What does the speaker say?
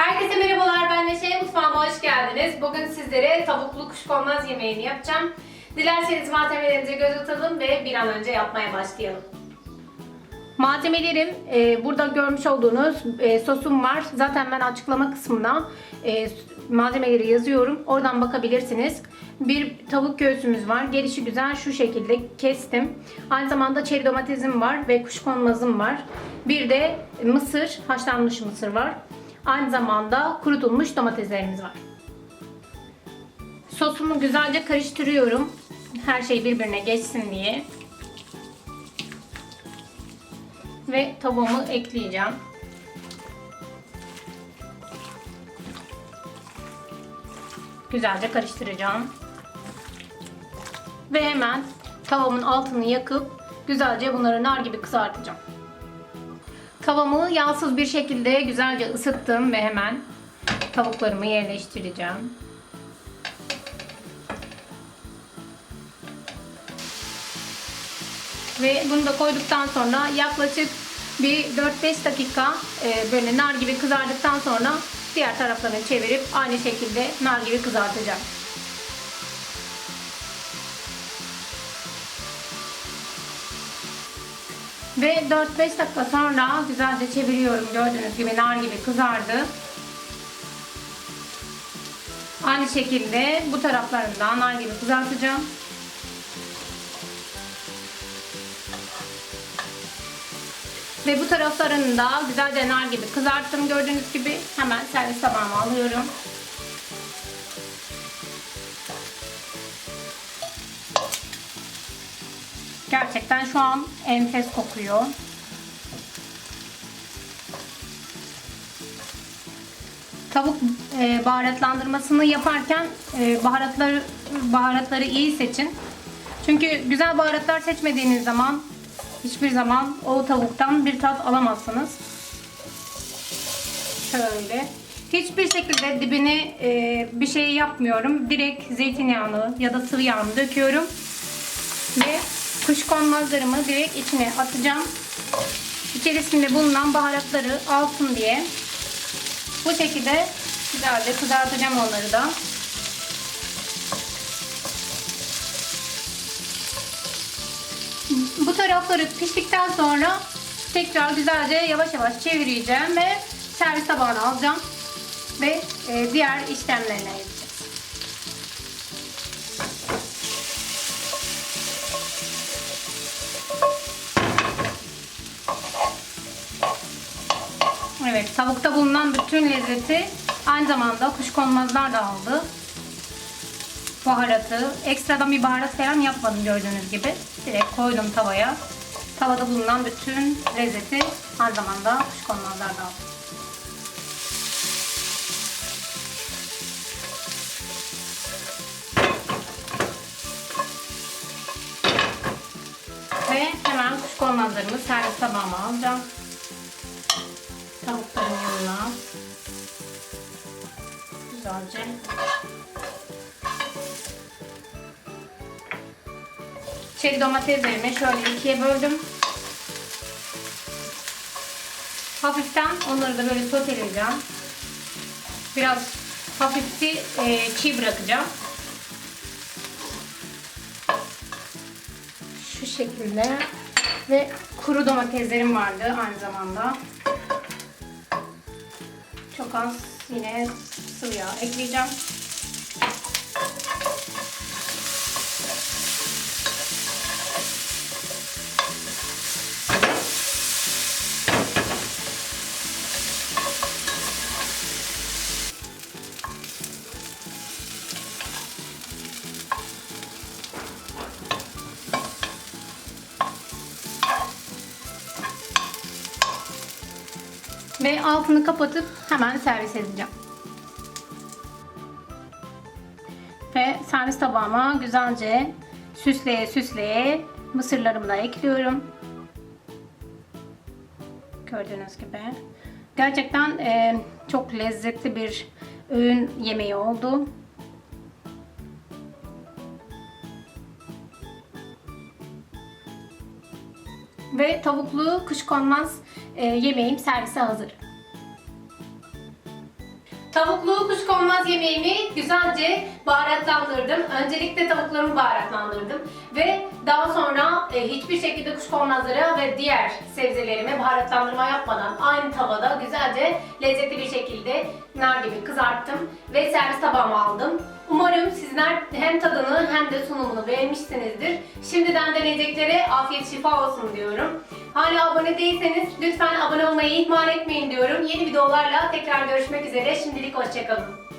Herkese merhabalar, ben Neşe. Mutfağıma hoş geldiniz. Bugün sizlere tavuklu kuşkonmaz yemeğini yapacağım. Dilerseniz malzemelerimize göz atalım ve bir an önce yapmaya başlayalım. Malzemelerim e, burada görmüş olduğunuz e, sosum var. Zaten ben açıklama kısmına e, malzemeleri yazıyorum. Oradan bakabilirsiniz. Bir tavuk göğsümüz var. Gelişi güzel şu şekilde kestim. Aynı zamanda çeri domatesim var ve kuşkonmazım var. Bir de mısır, haşlanmış mısır var. Aynı zamanda kurutulmuş domateslerimiz var. Sosumu güzelce karıştırıyorum. Her şey birbirine geçsin diye. Ve tavuğumu ekleyeceğim. Güzelce karıştıracağım. Ve hemen tavamın altını yakıp güzelce bunları nar gibi kızartacağım. Tavamı yağsız bir şekilde güzelce ısıttım ve hemen tavuklarımı yerleştireceğim. Ve bunu da koyduktan sonra yaklaşık bir 4-5 dakika e, böyle nar gibi kızardıktan sonra diğer taraflarını çevirip aynı şekilde nar gibi kızartacağım. Ve 4-5 dakika sonra güzelce çeviriyorum. Gördüğünüz gibi nar gibi kızardı. Aynı şekilde bu taraflarını da nar gibi kızartacağım. Ve bu taraflarını da güzelce nar gibi kızarttım gördüğünüz gibi. Hemen servis tabağıma alıyorum. Gerçekten şu an enfes kokuyor. Tavuk e, baharatlandırmasını yaparken e, baharatları baharatları iyi seçin. Çünkü güzel baharatlar seçmediğiniz zaman hiçbir zaman o tavuktan bir tat alamazsınız. Şöyle. Hiçbir şekilde dibini e, bir şey yapmıyorum. Direkt zeytinyağını ya da sıvı yağını döküyorum. Ve kuşkonmazlarımı direkt içine atacağım. İçerisinde bulunan baharatları alsın diye. Bu şekilde güzelce kızartacağım onları da. Bu tarafları piştikten sonra tekrar güzelce yavaş yavaş çevireceğim ve servis tabağına alacağım ve e, diğer işlemlerine yapacağız. Evet, tavukta bulunan bütün lezzeti aynı zamanda kuşkonmazlar da aldı. Baharatı, ekstradan bir baharat falan yapmadım gördüğünüz gibi. Direkt koydum tavaya. Tavada bulunan bütün lezzeti aynı zamanda kuşkonmazlar da aldı. Ve hemen kuşkonmazlarımı servis tabağıma alacağım. Tavukların yanına. Güzelce. Çeri domateslerimi şöyle ikiye böldüm. Hafiften onları da böyle soteleyeceğim. Biraz hafifti e, çiğ bırakacağım. Şu şekilde. Ve kuru domateslerim vardı aynı zamanda. Çok az yine sıvı yağ ekleyeceğim. Ve altını kapatıp hemen servis edeceğim. Ve servis tabağıma güzelce süsleye süsleye mısırlarımı da ekliyorum. Gördüğünüz gibi. Gerçekten e, çok lezzetli bir öğün yemeği oldu. Ve tavuklu kuşkonmaz e, yemeğim servise hazır. Tavuklu kuşkonmaz yemeğimi güzelce baharatlandırdım. Öncelikle tavuklarımı baharatlandırdım. Ve daha sonra e, hiçbir şekilde kuşkonmazları ve diğer sebzelerimi baharatlandırma yapmadan aynı tavada güzelce lezzetli bir şekilde nar gibi kızarttım ve servis tabağıma aldım. Umarım sizler hem tadını hem de sunumunu beğenmişsinizdir. Şimdiden deneyeceklere afiyet şifa olsun diyorum. Hala abone değilseniz lütfen abone olmayı ihmal etmeyin diyorum. Yeni videolarla tekrar görüşmek üzere. Şimdilik hoşçakalın.